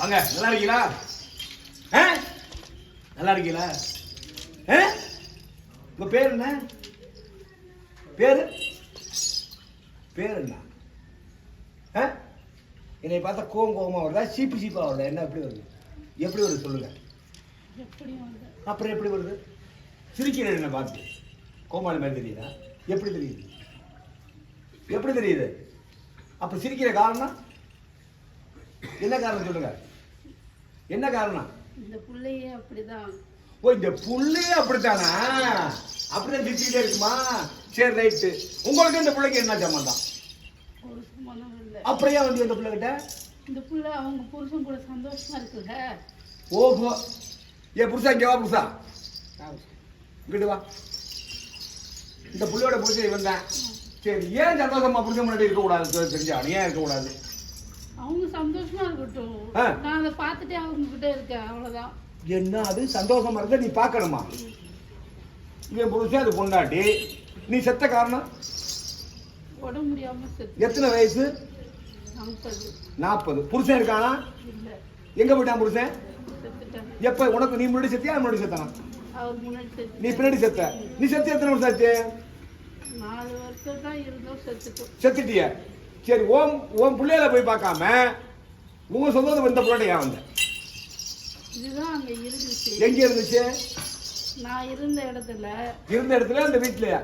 வாங்க நல்லா இருக்கீங்களா? ஆ? நல்லா இருக்கீங்களா? ஆ? உங்க பேர் என்ன? பேரு? பேர் என்ன? ஆ? என்னை பார்த்தா கோவம் கோவமா வருதா? சீப்பு சீப்பா வருதா? என்ன எப்படி வருது? எப்படி வருது சொல்லுங்க. எப்படி வந்து அப்புறம் எப்படி வருது? சிரிக்கிறேன் என்ன பார்த்து. கோமாளி மாதிரி தெரியுதா? எப்படி தெரியுது? எப்படி தெரியுது? அப்ப சிரிக்கிற காரணம்? என்ன காரணம் சொல்லுங்க? என்ன காரணம்? இந்த பிள்ளையே அப்படிதான். ஓ இந்த புள்ளையே அப்படித்தானா? அப்படிதான் சிரிச்சுக்கிட்டே இருக்குமா? சரி ரைட்டு. உங்களுக்கு இந்த பிள்ளைக்கு என்ன சம்மந்தம் ஒரு சம்மந்தம் இல்லை அப்படியே வந்து இந்த பிள்ளைகிட்ட? இந்த பிள்ளை அவங்க புருஷன் கூட சந்தோஷமா இருக்குல்ல? ஓஹோ. ஏ புருஷா இங்க வா புருஷா. இங்கிட்டு வா. இந்த புள்ளையோட புருஷன் இவன் தான் சரி ஏன் சந்தோஷமா புருஷன் முன்னாடி இருக்கக்கூடாது? தெ- தெரிஞ்சான் ஏன் இருக்கக்கூடாது? அவங்க சந்தோஷமா இருக்கட்டும். நான் அதை பார்த்துட்டே அவங்க கிட்ட இருக்கேன் அவ்வளவுதான். என்ன அது? சந்தோஷமா இருந்தா நீ பார்க்கணுமா? இவன் புருஷன் அது பொண்டாட்டி. நீ செத்த காரணம்? உடம்பு முடியாம செத்து. எத்தனை வயசு? நாற்பது. புருஷன் இருக்கானா? எங்க போயிட்டான் புருஷன்? எப்ப? உனக்கு நீ முன்னாடி செத்தியா? முன்னாடி செத்தானா? நீ பின்னாடி செத்த. நீ செத்து எத்தனை வருஷம் ஆச்சு? செத்துட்டிய. சரி ஓம் ஓம் பிள்ளையில போய் பார்க்காம உங்க சொந்தத்தை வந்த பிள்ளை ஏன் வந்த? இதுதான் அங்க இருந்துச்சு. எங்க இருந்துச்சு? நான் இருந்த இடத்துல. இருந்த இடத்துல அந்த வீட்லயா?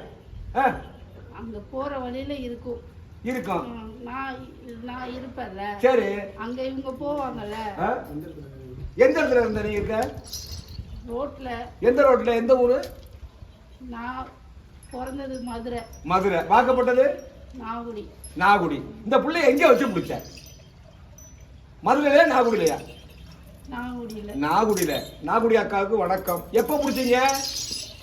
அங்க போற வழியில இருக்கும். இருக்கும். நான் நான் இருப்பேன்ல. சரி. அங்க இவங்க போவாங்கல்ல? எந்த இடத்துல இருந்த நீ இருக்க? ரோட்ல. எந்த ரோட்ல எந்த ஊரு? நான் பிறந்தது மதுரை. மதுரை. வாக்கப்பட்டது? நாகுடி நாகுடி. இந்த புள்ளைய எங்க வச்சு பிடிச்ச மதுரையில நாகுடிலையா நாகுடியில. நாகுடியில. நாகுடி அக்காவுக்கு வணக்கம். எப்ப பிடிச்சீங்க?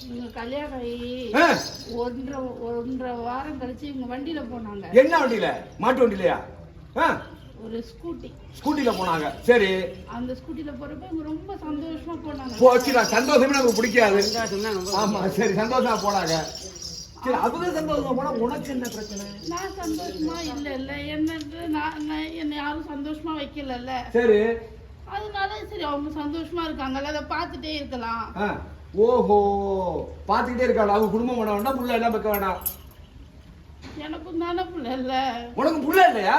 இவங்க கல்யாணம் ஆகி ஆ? ஒன்றரை ஒன்றரை வாரம் கழிச்சு இவங்க வண்டியில போனாங்க. என்ன வண்டியில? மாட்டு வண்டியிலையா? ஆ? ஒரு ஸ்கூட்டி. ஸ்கூட்டில போனாங்க. சரி. அந்த ஸ்கூட்டில போறப்ப இவங்க ரொம்ப சந்தோஷமா போனாங்க. போச்சுடா. சந்தோஷமே நமக்கு பிடிக்காது. ஆமா சரி. சந்தோஷமா போனாங்க. சரி அவங்க சந்தோஷமா. போனா உனக்கு என்ன பிரச்சனை? நான் சந்தோஷமா இல்ல இல்ல என்ன நான் என்னை யாரும் சந்தோஷமா வைக்கலல்ல. சரி. அதனால சரி அவங்க சந்தோஷமா இருக்காங்கல்ல. அதை பார்த்துட்டே இருக்கலாம். ஓஹோ. பாத்துக்கிட்டே இருக்காள் அவங்க குடும்பம் பண்ண வேண்டாம் புள்ள எல்லாம் வைக்க வேண்டாம் எனக்கும் தானே பிள்ளை இல்ல. உனக்கு புள்ள இல்லையா?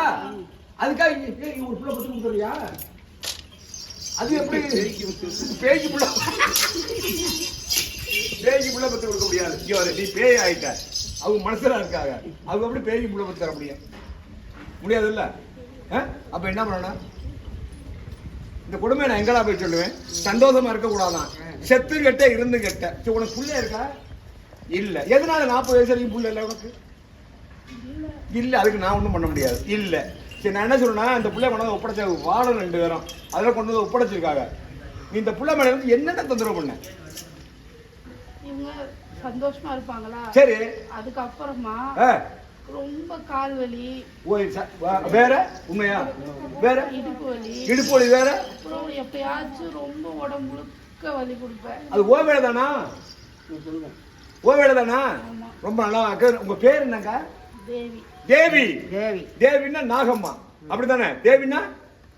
அதுக்காக இங்க ஒரு புள்ள பத்து கொடுத்துறியா அது எப்படி? பேய்க்கு புள்ள. பேய்க்கு புள்ள பத்து கொடுக்க முடியாது. இங்க வர நீ பேய் ஆயிட்ட. அவங்க மனசுல இருக்காங்க. அவங்க எப்படி பேய்க்கு புள்ள பத்து தர முடியும்? முடியாது இல்ல அப்ப என்ன பண்ணணும்? இந்த கொடுமையை நான் எங்கடா போய் சொல்லுவேன்? சந்தோஷமா இருக்க கூடாதான் செத்து கெட்ட இருந்து கெட்ட. சரி, உனக்கு புள்ள இருக்கா? இல்ல. எதனால நாற்பது வயசு வரைக்கும் புள்ள இல்லை உனக்கு? இல்ல அதுக்கு நான் ஒன்றும் பண்ண முடியாது. இல்ல. சரி நான் என்ன சொல்றேன்னா இந்த பிள்ளை கொண்டு வந்து ஒப்படைச்ச வாழும் ரெண்டு பேரும். அதெல்லாம் கொண்டு வந்து ஒப்படைச்சிருக்காங்க. நீ இந்த பிள்ளை மேலே வந்து என்னென்ன தொந்தரவு பண்ண? இவங்க சந்தோஷமா இருப்பாங்களா? சரி. அதுக்கப்புறமா ரொம்ப கால் வலி ஓய், ச- வா- வேற? உண்மையா? வேற? இடுப்பு வலி. இடுப்பு வலி வேற? அப்புறம் எப்பயாச்சும் ரொம்ப உடம்பு முழுக்க வலி கொடுப்பேன். அது ஓ வேலை தானா? ஓ வேலை தானா? ரொம்ப நல்லா உங்க பேர் என்னங்க? தேவி. தேவி. தேவி. தேவின்னா நாகம்மா. அப்படிதானே தேவின்னா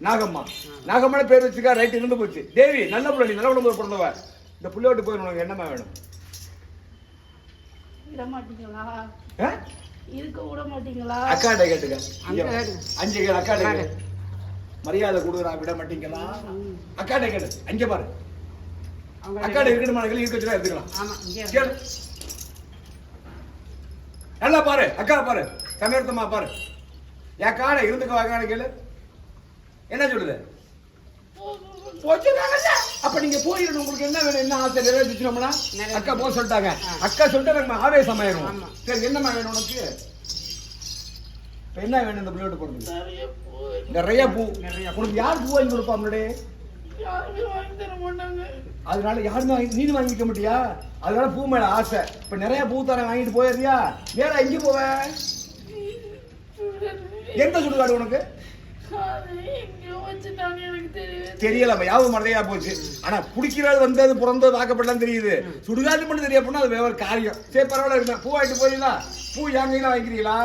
நாகம்மா. நாகம்மான பேர் வச்சுக்கா ரைட் இருந்து போச்சு. தேவி நல்ல புள்ள நீ நல்ல உடம்பு பிறந்தவ. இந்த புள்ள விட்டு போய் உனக்கு என்னமா வேணும்? விட மாட்டீங்களா? இருக்க விட மாட்டீங்களா அக்காட்ட கேட்டுக்க. அஞ்சு கேள் அக்காட்ட கேளு. மரியாதை கொடுக்குறா விட மாட்டீங்களா அக்காட்ட கேட்டு அங்க பாரு. அவங்க அக்காட்ட இருக்கணுமா இருக்க எடுத்துக்கலாம் ஆமா இங்கே கேளு. நல்லா பாரு அக்கா பாரு. கமிர்த்தமா பாரு. என் காடை இருந்துக்க கேளு. என்ன சொல்லுது? போச்சுதானே? அப்ப நீங்க போயிடணும். உங்களுக்கு என்ன வேணும்? என்ன ஆசை? நிறைவேற்றிச்சோம்னா நிறைவேற்றி. அக்கா போக சொல்லிட்டாங்க. அக்கா சொல்லிட்டு நம்ம ஆவேசமாயிரும் ஆமா. சரி என்னம்மா வேணும் உனக்கு? இப்ப என்ன வேணும் இந்த பிள்ளையோட போறது நிறைய பூ நிறைய பூ. நிறைய பூ. உனக்கு யார் பூ வாங்கி கொடுப்பா முன்னாடி? அதனால யாருமே வாங்கி நீனு வாங்கி வைக்க மாட்டியா? அதனால பூ மேல ஆசை. இப்ப நிறைய பூ தரேன் வாங்கிட்டு போயிருந்தியா நேரா எங்க போவ? எந்த சுடுகாடு உனக்கு? தெரியல யாவும் மறதையா போச்சு. ஆனா குடிக்கிறது வந்தது பிறந்தது வாக்கப்படலாம் தெரியுது. சுடுகாடு மட்டும் தெரிய போனா அது வேற காரியம். சரி பரவாயில்ல இருக்கேன் பூ வாங்கிட்டு போறீங்களா? பூ என் கையில வாங்கிக்கிறீங்களா?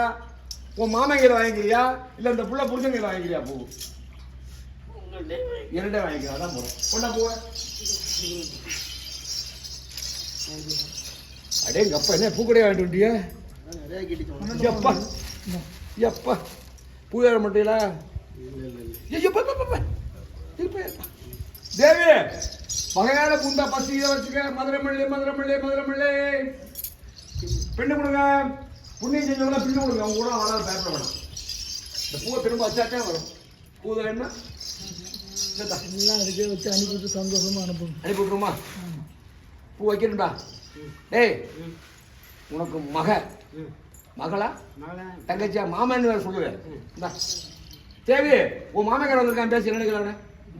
உன் மாமன் கையில வாங்கிக்கிறியா? இல்ல இந்த புள்ள புருஷன் கையில வாங்கிக்கிறியா பூ? இரண்டே வாங்கிக்கலாம் அதான் போறோம் கொண்டா போவேன் அடே எங்க அப்பா என்ன பூக்கடையா வாங்கிட்டு வந்துட்டியா? எப்பா எப்பா பூ ஏற மாட்டீங்களா இருப்பா. தேவி வகையான குண்டா பசி இதை வச்சுக்க மதுரை மல்லி மதுரை மல்லி மதுரை மல்லி பின்னு கொடுங்க. புண்ணியம் செஞ்சவங்க பின்னு கொடுங்க. அவங்க கூட வராது பயப்பட வேணாம். இந்த பூவை திரும்ப வச்சாட்டே வரும். பூ என்ன? எல்லாம் அதுக்கே வச்சு அனுப்பிட்டு சந்தோஷமா அனுப்புங்க. அனுப்பி விட்டுருமா பூ வைக்கணும்டா. டேய் உனக்கு மக. மகளா? தங்கச்சியா? மாமன் வேற சொல்லுவேன். தேவி உன் மாமக்கார வந்திருக்கான் பேசி நினைக்கிறவன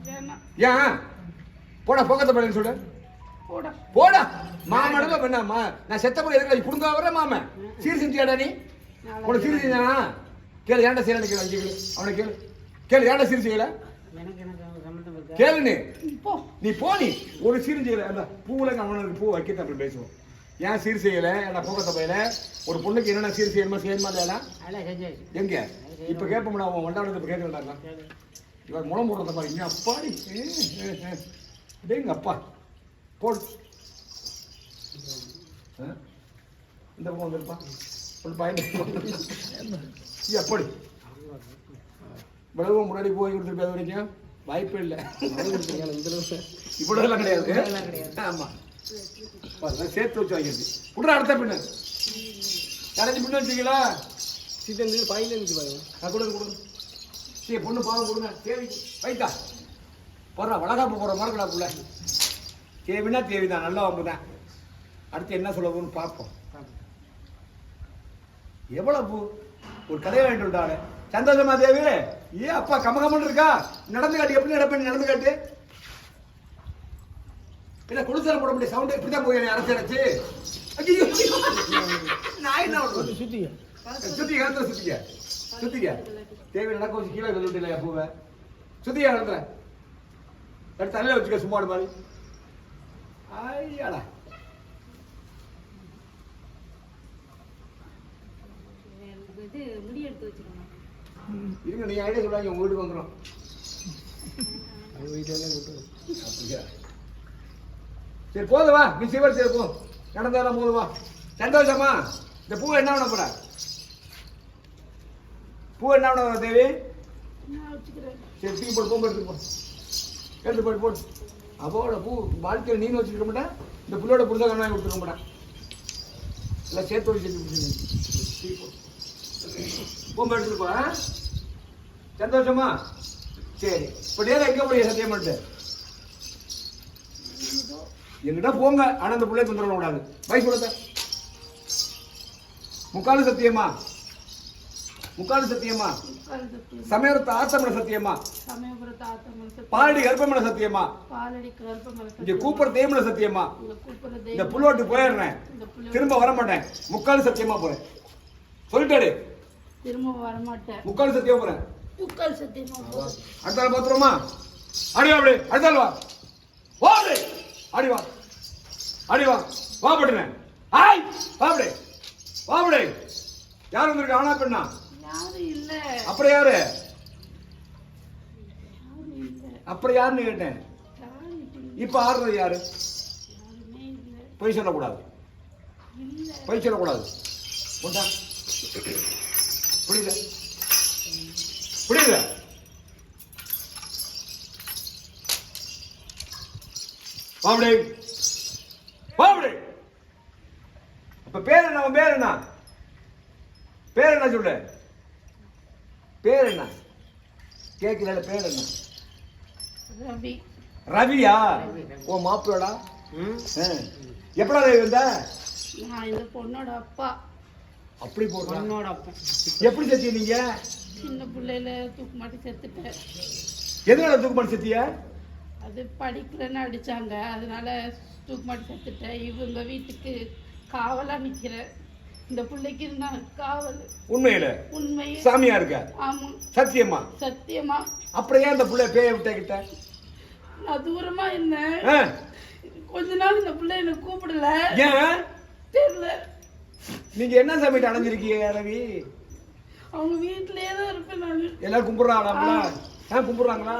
வேணாம் ஏன்? போடா போக்கத்தை பழையன்னு சொல்லு. போடா. போடா. மாமனுக்கு அப்ப என்ன மா நான் செத்த போய் எதுக்கு புடுங்க வர மாமன் சீர் செஞ்சியாடா நீ? உனக்கு சீர் செஞ்சானா? கேளு ஏன்டா சீர் கேளு அஞ்சு கேளு. அவனை கேளு. கேளு ஏன்டா சீர் செய்யல? கேளு நீ. போ. நீ போ நீ. ஒரு சீர் செய்யல. அந்த பூவுல அவனுக்கு பூ வைக்க அப்புறம் பேசுவோம். ஏன் சீர் செய்யல? என்ன போக்கத்தை பையில? ஒரு பொண்ணுக்கு என்னென்ன சீர் செய்யணுமா செய்யணுமா இல்லையா எங்க? இப்போ கேட்போம்டா அவன் வண்டாடுறது இப்போ கேட்க வேண்டாம் இவர் முளம் போடுறத பாருங்க அப்பாடி. டேங்க அப்பா. போடு. இந்த பக்கம் வந்துருப்பா. ஒரு பையன் எப்படி இவ்வளவு முன்னாடி போய் கொடுத்துருப்பேன் அது வரைக்கும்? வாய்ப்பே இல்லை. இவ்வளோ எல்லாம் கிடையாது ஆமாம் சேர்த்து வச்சு வாங்கிடுது விட்ற அடுத்த பின்ன. கரைஞ்சி பின்னு வச்சீங்களா சீத்தன் பையில இருந்து பாருங்க நான் கொடுங்க கொடுங்க சரி பொண்ணு பாவம் கொடுங்க. தேவி வைத்தா. போடுறா வளகாப்பு போடுற மாதிரி கடா புள்ள. தேவினா தேவி தான் நல்லா வம்பு தான் அடுத்து என்ன சொல்ல போகணும்னு பார்ப்போம். எவ்வளவு பூ? ஒரு கதையை வாங்கிட்டு விட்டாளே சந்தோஷமா தேவி? ஏ அப்பா கமகமன்னு இருக்கா? நடந்து காட்டு எப்படி நடப்பேன் நடந்து காட்டு? இல்ல குளிசல போட முடிய சவுண்ட் இப்படிதான் போய் என்னை அரைச்சு அரைச்சு ஐயோ நான் என்ன சுத்திங்க சுத்தி காலத்துல சுத்திக்க. சுத்திக்க. தேவை நடக்க வச்சு கீழே இல்லையா பூவை? சுத்திக்க காலத்துல எடுத்து தலையில வச்சுக்க சும்மாடு மாதிரி. ஐயாடா. இருங்க நீ ஐடியா சொல்லாங்க உங்க வீட்டுக்கு விட்டு அப்படியா? சரி போதும் வா. நீ சிவர் சரி போ. நடந்தாலும் போதும் வா. சந்தோஷமா? இந்த பூ என்ன பண்ண போற? பூ என்ன பண்ண தேவி? சரி தூக்கி போட்டு போகும்போது எடுத்து போ எடுத்து போட்டு போடு. அவளோட பூ வாழ்க்கையில் நீங்க வச்சுருக்க மாட்டேன். இந்த புள்ளோட புரிதா கண்ணா கொடுத்துருக்க மாட்டேன். எல்லாம் சேர்த்து வச்சு சேர்த்து போகும்போது எடுத்துட்டு போ ஆ? சந்தோஷமா? சரி இப்போ நேரம் எங்கே போய் சத்தியம் பண்ணிட்டு? எங்கிட்ட போங்க ஆனா அந்த பிள்ளை தொந்தரவு கூடாது வயசு கொடுத்த. முக்காலு சத்தியமா? முக்காலு சத்தியமா? சமயபுரத்து ஆத்தமன் சத்தியம்? பாலடி கர்ப்பமன சத்தியமா? இங்க கூப்பிட தேய்மன சத்தியமா? இந்த புல்லோட்டு போயிடுறேன். திரும்ப வர மாட்டேன் முக்கால் சத்தியமா போறேன். சொல்லிட்டாரு. திரும்ப வரமாட்டேன். முக்கால் சத்தியமா போறேன். முக்கால் சத்தியமா. அடுத்த பாத்துருமா அடி வா அப்படி. அடுத்த வா. வா அப்படி. அடி வா. அடி வா. வா பட்டுனே. ஆய். வா அப்படி. வா அப்படி. யார் வந்திருக்கா? ஆனா பெண்ணா? அப்புறம் யாரு? அப்புறம் யாருன்னு கேட்டேன். இப்ப ஆடுறது யாரு? பொய் சொல்லக்கூடாது. பொய் சொல்லக்கூடாது. உண்டா புரியுது புரியுது பாபடி. பாபடி. அப்ப பேர் என்ன? பேர் என்ன? பேர் என்ன சொல்லு? பேர் என்ன கேட்கல பேர் என்ன ரவி ரவியா உன் மாப்பிள்ளடா எப்படா ரவி வந்த? நான் இந்த பொண்ணோட அப்பா. அப்படி போடுறான் பொண்ணோட அப்பா. எப்படி செத்திய நீங்க? சின்ன பிள்ளையில தூக்கு மாட்டி செத்துட்டேன். எதனால தூக்கு பண்ணி செத்திய அது படிக்கலன்னு அடிச்சாங்க. அதனால தூக்கு மாட்டி செத்துட்டேன். இவங்க வீட்டுக்கு காவலா நிக்கிறேன். இந்த பிள்ளைக்கு நான் காவல். உண்மையில? உண்மை சாமியா இருக்க? ஆமா. சத்தியமா? சத்தியமா. அப்புறம் ஏன் இந்த புள்ள பேய விட்ட கிட்ட நான் தூரமா இருந்தேன்? கொஞ்ச நாள் இந்த பிள்ளை என்ன கூப்பிடல. ஏன்? தெரியல. நீங்க என்ன சமையல் அடைஞ்சிருக்கீங்க ரவி? அவங்க வீட்லயே தான் இருப்பேன் நான். எல்லாரும் கும்பிடுறாங்களா ஆ. ஆ கும்பிடுறாங்களா?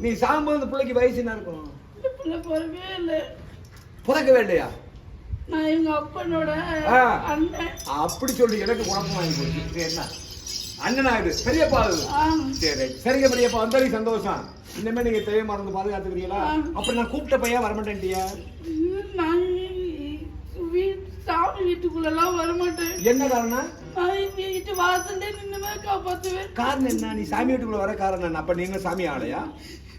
நீ சாகும்போது இந்த பிள்ளைக்கு வயசு என்ன இருக்கும்? பிள்ளை பிறக்கவே இல்லை. பிறக்கவே இல்லையா? அப்படி சொல்லி எனக்கு குழப்பம் வாங்கி போச்சு என்ன? அண்ணனா இது? பெரியப்பா. சரி சரிங்க பெரியப்பா வந்தாலும் சந்தோஷம். இனிமே நீங்க தேவை மறந்து பாதுகாத்துக்கிறீங்களா? ஆ. அப்ப நான் கூப்பிட்ட பையன் வரமாட்டேன்ட்டியா. சாமி வீட்டுக்குள்ளெல்லாம் வரமாட்டேன். என்ன காரணம் வீட்டு வாசல்ல நின்னுதான் காப்பாத்துவேன். காரணம் என்ன? நீ சாமி வீட்டுக்குள்ள வர காரணம் அப்ப நீங்க சாமி ஆளையா?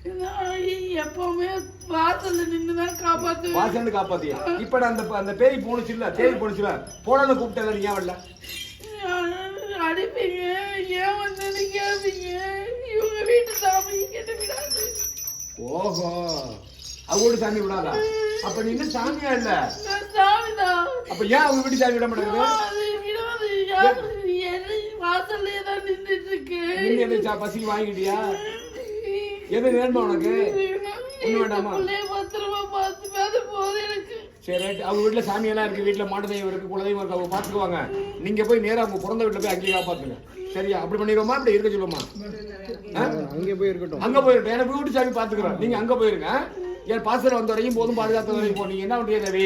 எப்பவுமே வாசல்ல நின்னுதான் காப்பாத்துவேன் வாசல்னு காப்பாத்தியா? இப்ப அந்த அந்த பேய் போனுச்சு இல்ல? தேய் போனுச்சுல போனன்னு கூப்பிட்டல நீ வரல? அடிப்பீங்க. ஏன் வந்து கேட்பீங்க இவங்க வீட்டு சாமி கெட்டு விடாது. ஓஹோ. அவங்களோட சாமி விடாதா? அப்ப நீ இன்னும் சாமியா இல்ல? நான் சாமிதான் அப்ப ஏன் அவங்க வீட்டு சாமி விட மாட்டேங்குது? வாசல்லே தான் நின்றுட்டு இருக்கு. நீங்க எது சா- பசிக்கு வாங்கிட்டியா எது வேணுமா உனக்கு? ஒண்ணு வேண்டாமா? சரி ரைட். அவங்க வீட்டுல சாமி எல்லாம் இருக்கு. வீட்டுல மாட்டு தெய்வம் இருக்கு குலதெய்வம் இருக்கு. அவங்க பாத்துக்குவாங்க நீங்க போய் நேரா அவங்க பிறந்த வீட்டுல போய் அங்கேயே காப்பாத்துங்க. சரியா? அப்படி பண்ணிடுவோமா? அப்படி இருக்க சொல்லுவோமா? ஆ? அங்கே போய் இருக்கட்டும் அங்க போயிருக்கேன் எனக்கு வீட்டு சாமி பாத்துக்கிறோம் நீங்க அங்க போயிருங்க. என் பாசர் வந்த வரைக்கும் போதும் பாதுகாத்த வரைக்கும் போ. நீங்க என்ன பண்றீங்க ரவி?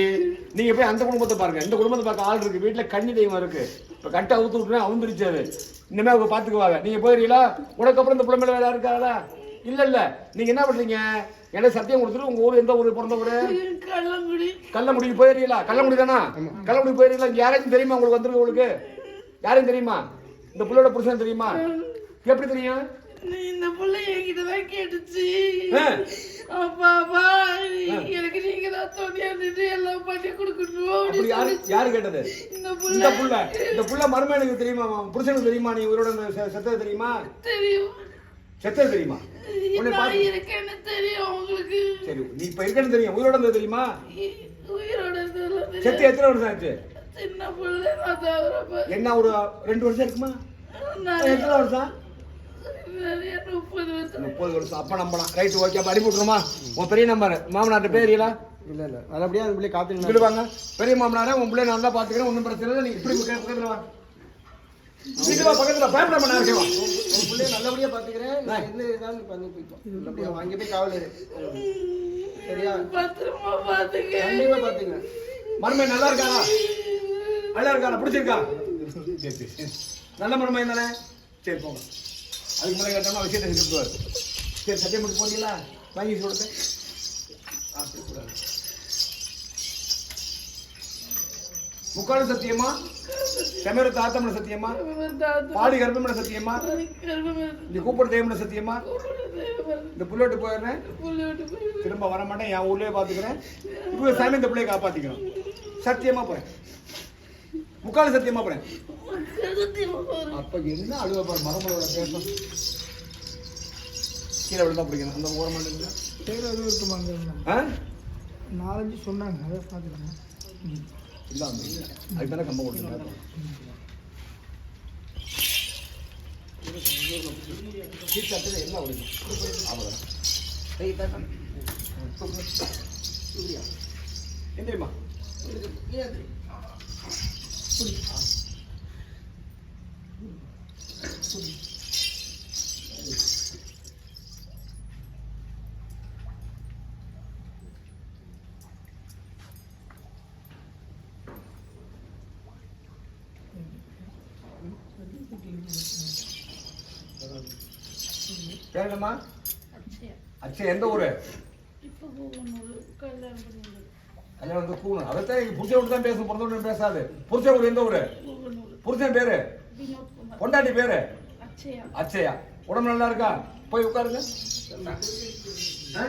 நீங்க போய் அந்த குடும்பத்தை பாருங்க. இந்த குடும்பத்தை பார்க்க ஆள் இருக்கு. வீட்டுல கன்னி தெய்வம் இருக்கு. இப்ப கட்ட அவுத்து விட்டுனா அவுந்துருச்சாரு இனிமே அவங்க பாத்துக்குவாங்க நீங்க போயிருக்கீங்களா? உனக்கு அப்புறம் இந்த பிள்ளை வேலை இருக்காங்களா இல்ல இல்ல. நீங்க என்ன பண்றீங்க? எனக்கு சத்தியம் கொடுத்துட்டு உங்க ஊர் எந்த ஊரு பிறந்த ஊரு கள்ளங்குடி. கள்ளமுடிக்கு போயிருக்கீங்களா? கள்ளமுடி தானா? கள்ளமுடி போயிருக்கீங்களா? இங்க யாராச்சும் தெரியுமா உங்களுக்கு வந்திருக்கு உங்களுக்கு? யாரையும் தெரியுமா? இந்த புள்ளோட புருஷன் தெரியுமா? எப்படி தெரியும்? நீ இந்த புள்ள என்கிட்ட தான் கேட்டுச்சு. ஆ. அப்பா அப்பா எனக்கு நீங்க தான் துணையா நின்று எல்லாம் பண்ணி கொடுக்கணும் யாரு. யாரு கேட்டது? இந்த இந்த புள்ள. புள்ள. இந்த புள்ள மருமகனுக்கு தெரியுமா புருஷனுக்கு தெரியுமா? நீ உயிரோட இருந்த செ- செத்தது தெரியுமா? தெரியும். செத்தது தெரியுமா? உன்னை பார்த்து இருக்கேன்னு தெரியும் உங்களுக்கு. சரி நீ இப்ப இருக்கன்னு தெரியும். உயிரோட இருந்தது தெரியுமா? உயிரோட செத்து எத்தனை வருஷம் ஆச்சு? சின்ன புள்ள நான் தவிரப்ப என்ன ஒரு ரெண்டு வருஷம் இருக்குமா? எத்தனை வருஷம்? முப்பது வருஷம். அப்ப நம்பலாம் ரைட் ஓகே அப்ப அனுப்பி விட்டுருமா உன் பெரிய நம்பர் மாமனார்ட்ட பேரியலா இல்லை? இல்லை நல்லபடியாக அந்த பிள்ளை சொல்லுவாங்க பெரிய மாமனாரே உன் பிள்ளைய நல்லா பாத்துக்கிறேன் ஒன்றும் பிரச்சனை இல்லை. நீ இப்படி பக்க- பக்கத்துல வா. வா பக்கத்துல பயப்பட பண்ணா இருக்கேன் உன் பிள்ளைய நல்லபடியாக பார்த்துக்கிறேன் நான் எந்த இதாலும் பண்ணி போய்ட்டோம் நல்லபடியாக அங்கே போய் காவல் சரியா? பத்திரமா பாத்துக்க. மருமை நல்லா இருக்காரா நல்லா இருக்காரா பிடிச்சிருக்கா? சரி, சரி, சரி. நல்ல மருமை தானே? சரி போங்க. அதுக்கு மேலே கேட்டோம்னா விஷயத்தை சரி சத்தியம் மட்டும் போறீங்களா வாங்கி அப்படி முக்காடு சத்தியமா? செமர தாத்தம்ன சத்தியமா? பாடி கர்ப்பம்ன சத்தியமா? இந்த கூப்பிட தேவம்ன சத்தியமா? இந்த புல்லோட்டு போயிடுறேன் திரும்ப வர மாட்டேன் என் ஊர்லயே பாத்துக்கிறேன். இப்போ சாமி இந்த பிள்ளைய காப்பாத்திக்கணும். சத்தியமா போறேன். முக்கால் சத்தியமா போறேன். அப்ப என்ன அழுவ பாரு மரங்களோட பேசம் கீழே விழுந்தா பிடிக்கணும். அந்த ஓரமா ஆ? நாலஞ்சு சொன்னாங்க அதை பார்த்துக்கணும் இல்லாம அதுக்கு மேலே கம்ப போட்டுருக்காங்க சீட்டாத்துல எல்லாம் விடுங்க அவ்வளோதான் கை தாக்கம் பேருங்கம்மா அச்சா எந்த ஊரு? கல்யாணம் வந்து கூணும் அதைத்தான் புருஷன் வீட்டு தான் பேசணும் பிறந்த பேசாது. புருஷன் ஊர் எந்த ஊரு? புருஷன் பேரு? பொண்டாட்டி பேரு? அச்சயா அச்சயா உடம்பு நல்லா இருக்கா? போய் உட்காருங்க. ஆ?